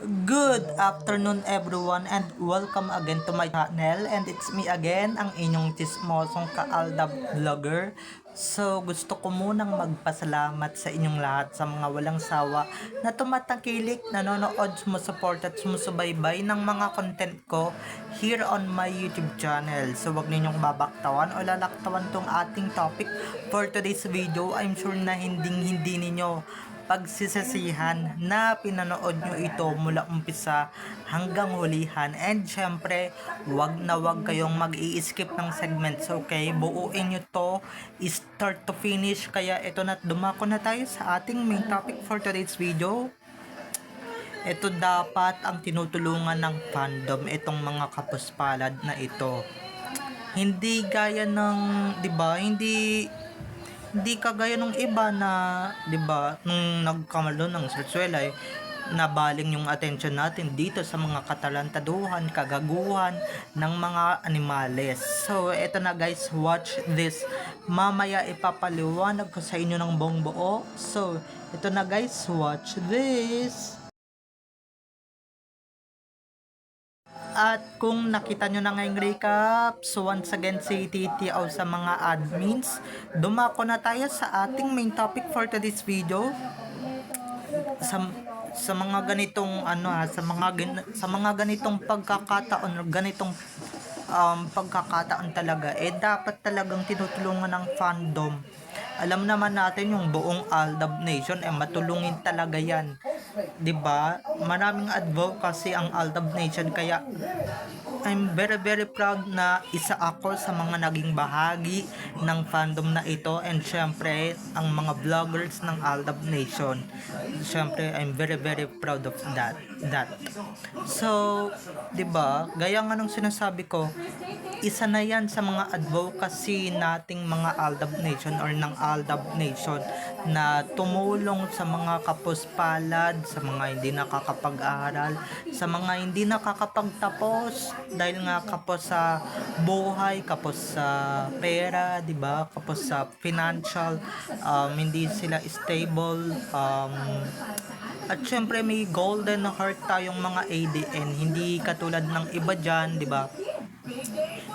Good afternoon everyone and welcome again to my channel and it's me again ang inyong chismosong kaalda vlogger. So gusto ko munang magpasalamat sa inyong lahat sa mga walang sawa na tumatangkilik, nanonood, sumusuport at sumusubaybay ng mga content ko here on my YouTube channel. So wag ninyong babaktawan o lalaktawan tong ating topic for today's video. I'm sure na hindi hindi ninyo pagsisisihan na pinanood nyo ito mula umpisa hanggang hulihan. And syempre, wag na wag kayong mag skip ng segments, okay? Buuin nyo to start to finish. Kaya ito na, dumako na tayo sa ating main topic for today's video. Ito dapat ang tinutulungan ng fandom, itong mga kapuspalad na ito. Hindi gaya ng, 'di ba? Hindi hindi kagaya nung iba na, 'di ba, nung nagkamalo ng Sarsuela eh, nabaling yung attention natin dito sa mga katalantaduhan, kagaguhan ng mga animales. So, eto na guys, watch this. Mamaya ipapaliwanag ko sa inyo ng buong buo. So, ito na guys, watch this. At kung nakita nyo na ngayong recap, so once again si Titi o sa mga admins, dumako na tayo sa ating main topic for today's video. Sa, sa mga ganitong ano ha, sa mga sa mga ganitong pagkakataon ganitong um, pagkakataon talaga eh dapat talagang tinutulungan ng fandom. Alam naman natin yung buong Aldab Nation eh matulungin talaga yan. 'Di ba? Maraming advocacy ang Aldab Nation kaya I'm very very proud na isa ako sa mga naging bahagi ng fandom na ito and syempre ang mga vloggers ng Aldab Nation. Syempre I'm very very proud of that. That. So, 'di ba? Gaya nga ng sinasabi ko, isa na 'yan sa mga advocacy nating mga Aldab Nation or ng Aldab Nation na tumulong sa mga kapuspalad, sa mga hindi nakakapag-aral, sa mga hindi nakakapagtapos dahil nga kapos sa buhay, kapos sa pera, 'di ba? Kapos sa financial, um, hindi sila stable, um, at syempre may golden heart tayong mga ADN, hindi katulad ng iba dyan, di ba?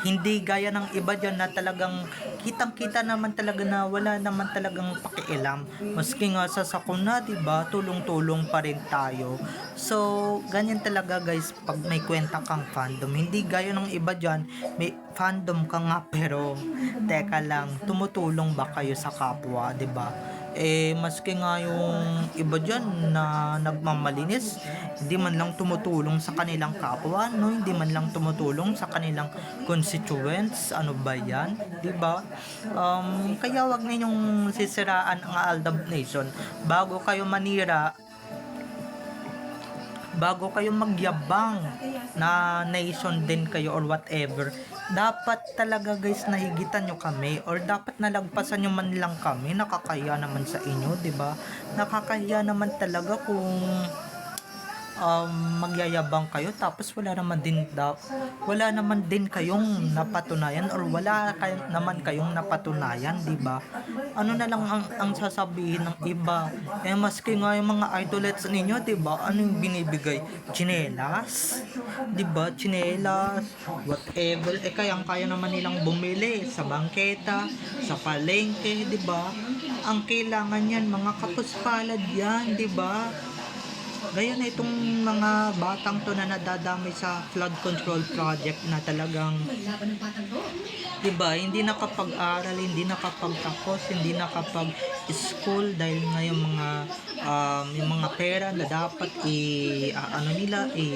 Hindi gaya ng iba dyan na talagang kitang-kita naman talaga na wala naman talagang pakialam. Maski nga sa sakuna, di ba? Tulong-tulong pa rin tayo. So, ganyan talaga guys pag may kwenta kang fandom. Hindi gaya ng iba dyan, may fandom ka nga pero teka lang, tumutulong ba kayo sa kapwa, di ba? Eh maski nga yung iba dyan na nagmamalinis hindi man lang tumutulong sa kanilang kapwa no? Hindi man lang tumutulong sa kanilang constituents. Ano ba yan? Di ba? Um, kaya wag ninyong sisiraan ang Aldab Nation. Bago kayo manira bago kayo magyabang na nation din kayo or whatever, dapat talaga guys nahigitan nyo kami or dapat nalagpasan nyo man lang kami, nakakaya naman sa inyo, ba? Nakakaya naman talaga kung um, magyayabang kayo tapos wala naman din daw wala naman din kayong napatunayan or wala kay, naman kayong napatunayan, 'di ba? Ano na lang ang, ang sasabihin ng iba? Eh maski nga yung mga idolets ninyo, 'di ba? Ano yung binibigay? Chinelas? 'Di ba? Chinelas, whatever. Eh kayang kaya naman nilang bumili sa bangketa, sa palengke, 'di ba? Ang kailangan yan mga kapuspalad yan, 'di ba? Gaya na itong mga batang to na nadadamay sa flood control project na talagang diba, hindi nakapag-aral, hindi nakapagtapos, hindi nakapag-school dahil nga mga um, yung mga pera na dapat i uh, ano nila i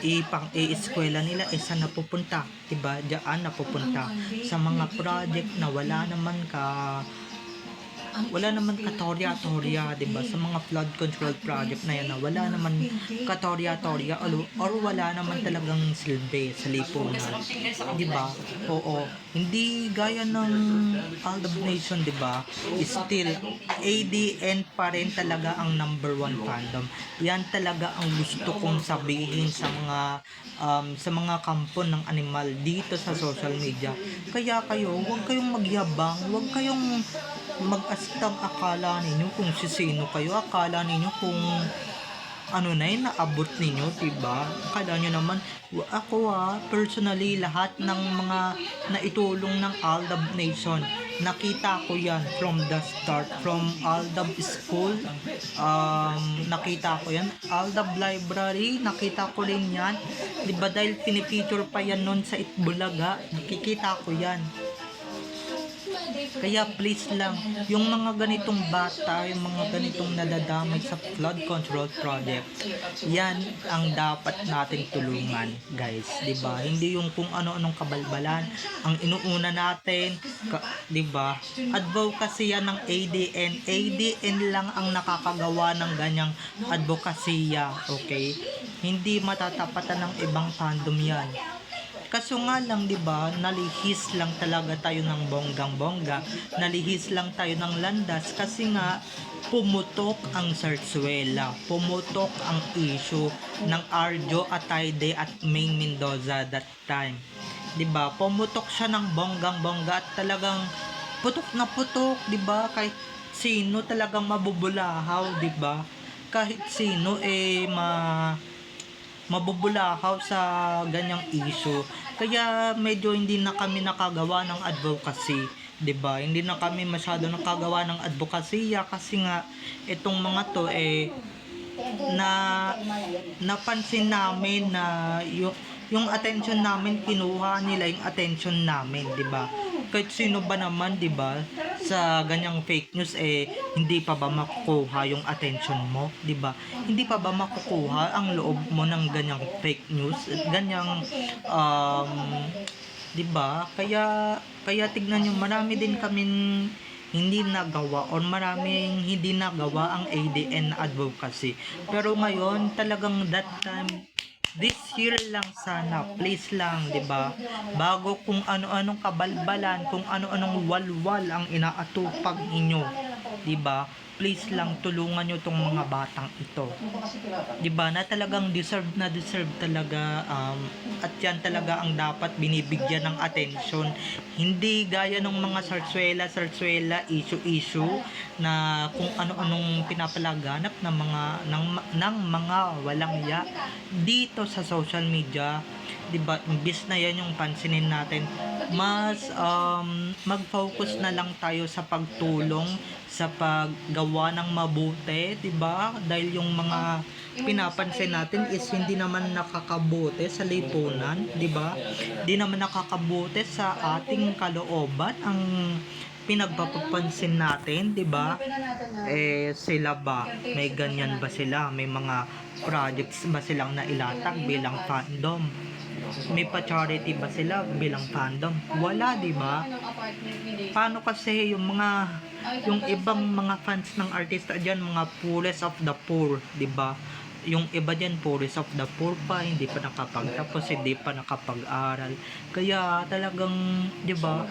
ipang i-eskwela nila eh saan napupunta, 'di ba? Diyan napupunta sa mga project na wala naman ka wala naman katorya-torya, 'di ba? Sa mga flood control project na yan, na wala naman katorya-torya or, or wala naman talagang silbi sa lipunan. 'Di ba? Oo. Hindi gaya ng Aldab Nation, 'di ba? Still ADN pa rin talaga ang number one fandom. Yan talaga ang gusto kong sabihin sa mga um, sa mga kampo ng animal dito sa social media. Kaya kayo, huwag kayong magyabang, huwag kayong mag-astang akala ninyo kung sisino kayo, akala ninyo kung ano na yun, naabot ninyo, diba? Kala nyo naman, ako ah, personally, lahat ng mga naitulong ng Aldab Nation, nakita ko yan from the start, from Aldab School, um, nakita ko yan, Aldab Library, nakita ko rin yan, diba dahil pinipicture pa yan nun sa Itbulaga, nakikita ko yan. Kaya please lang, yung mga ganitong bata, yung mga ganitong nadadamay sa flood control project, yan ang dapat nating tulungan, guys. ba? Hindi yung kung ano-anong kabalbalan ang inuuna natin, ka, ba? Advocacy yan ng ADN. ADN lang ang nakakagawa ng ganyang advokasya, okay? Hindi matatapatan ng ibang fandom yan. Kaso nga lang, 'di ba, nalihis lang talaga tayo ng bonggang-bongga, nalihis lang tayo ng landas kasi nga pumutok ang Sarsuela, pumutok ang issue ng Arjo Atayde at Maine Mendoza that time. 'Di ba? Pumutok siya ng bonggang-bongga at talagang putok na putok, 'di ba? Kahit sino talagang mabubulahaw, 'di ba? Kahit sino eh ma mabubulahaw sa ganyang issue. Kaya medyo hindi na kami nakagawa ng advocacy, 'di ba? Hindi na kami masyado nakagawa ng advocacy kasi nga itong mga to eh na napansin namin na yung yung attention namin kinuha nila yung attention namin, 'di ba? Kahit sino ba naman, 'di ba? Sa ganyang fake news eh hindi pa ba makukuha yung attention mo, 'di ba? Hindi pa ba makukuha ang loob mo ng ganyang fake news, ganyang um 'di ba? Kaya kaya tignan niyo marami din kaming hindi nagawa or maraming hindi nagawa ang ADN advocacy. Pero ngayon talagang that time this year lang sana, please lang, 'di ba? Bago kung ano-anong kabalbalan, kung ano-anong walwal ang inaatupag inyo, 'di ba? Please lang tulungan niyo tong mga batang ito. 'Di ba? Na talagang deserve na deserve talaga um, at yan talaga ang dapat binibigyan ng atensyon. Hindi gaya ng mga sarsuela, sarsuela, issue-issue na kung ano-anong pinapalaganap ng mga ng, ng mga walang ya dito sa social media. 'Di ba? Imbis na yan yung pansinin natin, mas um, mag-focus na lang tayo sa pagtulong sa paggawa ng mabuti, 'di ba? Dahil yung mga pinapansin natin is hindi naman nakakabuti sa lipunan, 'di ba? Di naman nakakabuti sa ating kalooban ang pinagpapapansin natin, 'di ba? Eh sila ba? May ganyan ba sila? May mga projects ba silang nailatag bilang fandom? May pa-charity ba sila bilang fandom? Wala, 'di ba? Paano kasi yung mga yung ibang mga fans ng artista diyan, mga poorest of the poor, 'di ba? Yung iba diyan poorest of the poor pa, hindi pa nakapagtapos, hindi pa nakapag-aral. Kaya talagang, 'di ba?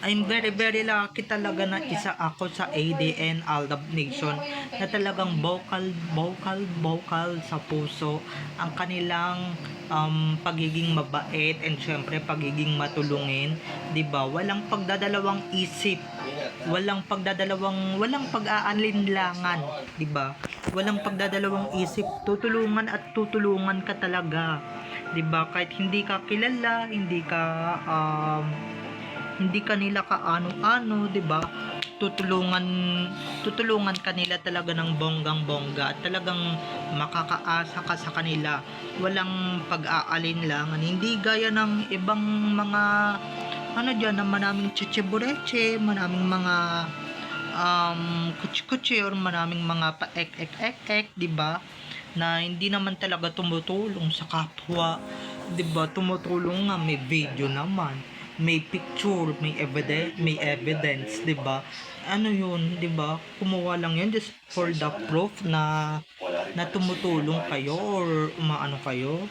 I'm very very lucky talaga na isa ako sa ADN Aldab Nation na talagang vocal vocal vocal sa puso. Ang kanilang um, pagiging mabait and syempre pagiging matulungin 'di ba? Walang pagdadalawang isip. Walang pagdadalawang walang pag-aalinlangan 'di ba? Walang pagdadalawang isip. Tutulungan at tutulungan ka talaga 'di ba? Kahit hindi ka kilala hindi ka um, hindi kanila kaano-ano, 'di ba? Tutulungan tutulungan kanila talaga ng bonggang-bongga at talagang makakaasa ka sa kanila. Walang pag-aalinlangan. Hindi gaya ng ibang mga ano diyan na maraming chichibureche, maraming mga um kutsi-kutsi or maraming mga pa-ek-ek-ek-ek, 'di ba? Na hindi naman talaga tumutulong sa kapwa, 'di ba? Tumutulong nga may video naman may picture, may evidence, may evidence, 'di ba? Ano 'yun, 'di ba? Kumuha lang 'yun just for the proof na na tumutulong kayo or umaano kayo.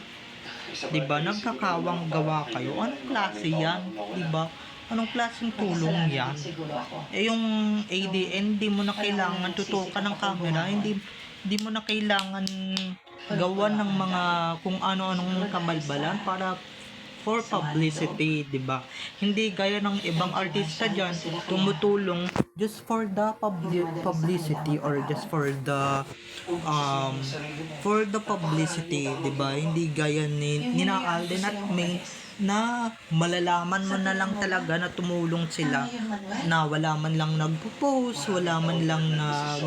'Di ba? Nagkakawang gawa kayo. Anong klase 'yan, 'di ba? Anong klaseng tulong 'yan? Eh yung ADN, hindi mo na kailangan tutukan ng camera, hindi hindi mo na kailangan gawan ng mga kung ano-anong kabalbalan para for publicity, 'di ba? Hindi gaya ng ibang artista diyan tumutulong just for the publi- publicity or just for the um for the publicity, 'di ba? Hindi gaya ni Nina Alden at May na malalaman mo na lang talaga na tumulong sila na wala man lang nagpo-post, wala man lang nag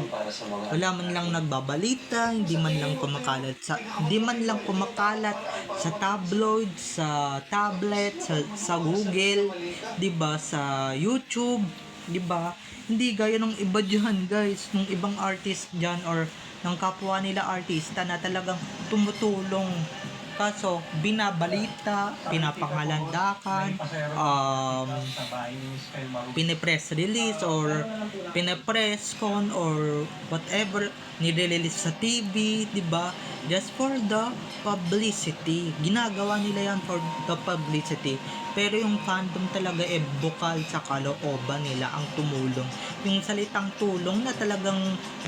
wala man lang nagbabalita, hindi man lang kumakalat sa hindi man lang kumakalat sa tabloid, sa tablet, sa sa Google, 'di ba, sa YouTube, 'di ba? Hindi gaya ng iba diyan, guys, ng ibang artist diyan or ng kapwa nila artista na talagang tumutulong kaso binabalita, pinapangalandakan, um, pinipress release or pinipress con or whatever nirelease sa TV, 'di ba? Just for the publicity. Ginagawa nila yan for the publicity. Pero yung fandom talaga eh bukal sa kalooban nila ang tumulong. Yung salitang tulong na talagang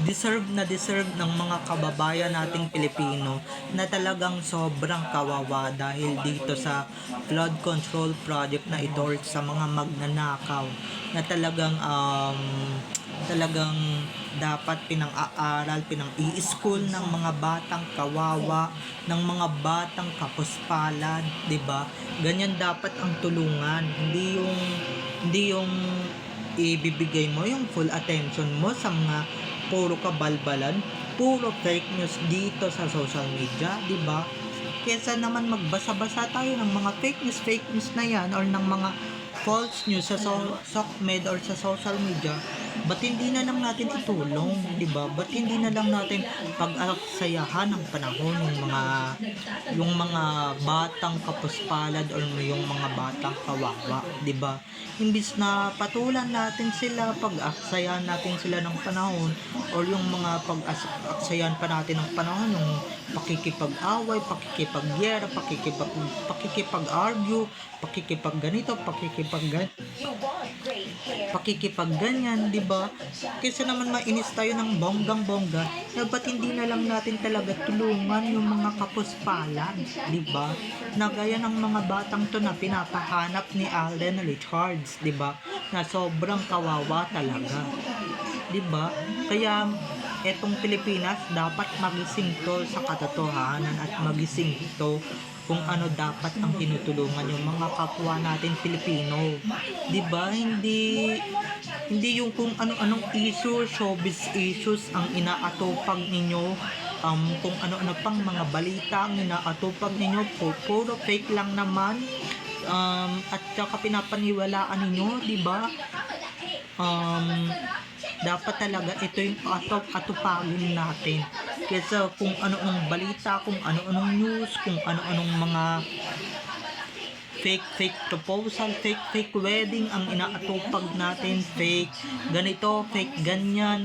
deserve na deserve ng mga kababayan nating Pilipino na talagang sobrang kawawa dahil dito sa flood control project na ito sa mga magnanakaw na talagang um, talagang dapat pinang-aaral, pinang-i-school ng mga batang kawawa, ng mga batang kapuspalad, 'di ba? Ganyan dapat ang tulungan, hindi yung hindi yung ibibigay mo yung full attention mo sa mga puro kabalbalan, puro fake news dito sa social media, 'di ba? Kesa naman magbasa-basa tayo ng mga fake news, fake news na yan or ng mga false news sa so, SOCMED or sa social media, ba't hindi na lang natin itulong, di ba? Ba't hindi na lang natin pag-aksayahan ng panahon yung mga yung mga batang kapuspalad or yung mga batang kawawa, di ba? Imbis na patulan natin sila, pag-aksayahan natin sila ng panahon or yung mga pag-aksayahan pa natin ng panahon, yung pakikipag-away, pakikipagyera, pakikipag pakikipag-argue, pakikipag ganito, pakikipag pakikipag ganyan, di ba? Kaysa naman mainis tayo ng bonggang-bongga, na ba't hindi na lang natin talaga tulungan yung mga kapuspalan, di ba? Na gaya ng mga batang to na pinapahanap ni Alden Richards, di ba? Na sobrang kawawa talaga. Di ba? Kaya etong Pilipinas dapat magising to sa katotohanan at magising to kung ano dapat ang tinutulungan yung mga kapwa natin Pilipino. 'Di ba? Hindi hindi yung kung ano-anong issue, showbiz issues ang inaatupag ninyo um, kung ano-ano pang mga balita ang inaatupag ninyo puro fake lang naman um, at saka pinapaniwalaan ninyo, di ba? Um, dapat talaga ito yung atop atupagin natin kaysa kung ano-anong balita, kung ano-anong news, kung ano-anong mga fake fake proposal, fake fake wedding ang inaatupag natin, fake ganito, fake ganyan,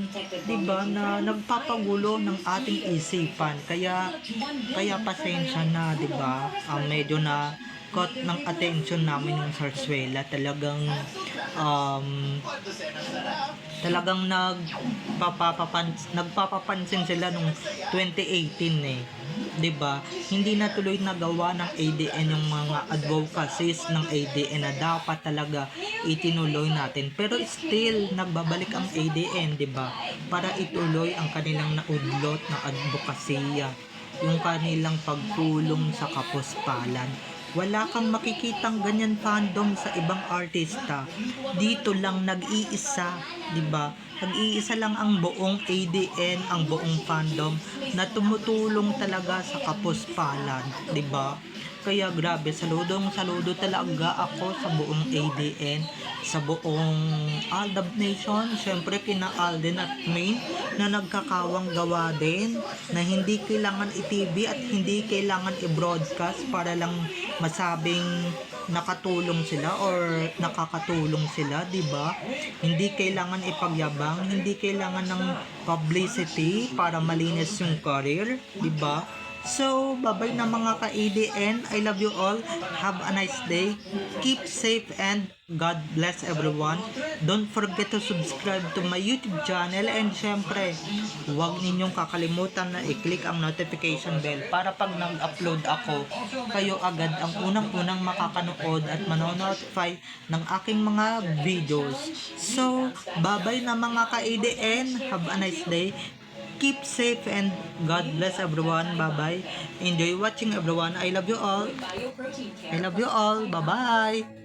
'di ba na nagpapagulo ng ating isipan. Kaya kaya pasensya na, 'di ba? Um, medyo na caught ng attention namin yung Sarsuela. Talagang um, talagang nagpapapansin nagpapapansin sila nung 2018 eh. 'di ba hindi na tuloy nagawa ng ADN yung mga advocacies ng ADN na dapat talaga itinuloy natin. Pero still nagbabalik ang ADN 'di ba para ituloy ang kanilang naudlot na advokasya yung kanilang pagtulong sa kapuspalan wala kang makikitang ganyan fandom sa ibang artista. Dito lang nag-iisa, 'di ba? Nag-iisa lang ang buong ADN, ang buong fandom na tumutulong talaga sa kapuspalan, 'di ba? Kaya grabe, saludong saludo talaga ako sa buong ADN, sa buong Aldab Nation, syempre kina Alden at Main na nagkakawang gawa din na hindi kailangan i-TV at hindi kailangan i-broadcast para lang masabing nakatulong sila or nakakatulong sila, 'di ba? Hindi kailangan ipagyabang, hindi kailangan ng publicity para malinis yung career, 'di ba? So, babay na mga ka-ADN. I love you all. Have a nice day. Keep safe and God bless everyone. Don't forget to subscribe to my YouTube channel and syempre, huwag ninyong kakalimutan na i-click ang notification bell para pag nag-upload ako, kayo agad ang unang-unang makakanood at manonotify ng aking mga videos. So, babay na mga ka-ADN. Have a nice day. Keep safe and God bless everyone. Bye-bye. Enjoy watching everyone. I love you all. I love you all. Bye-bye.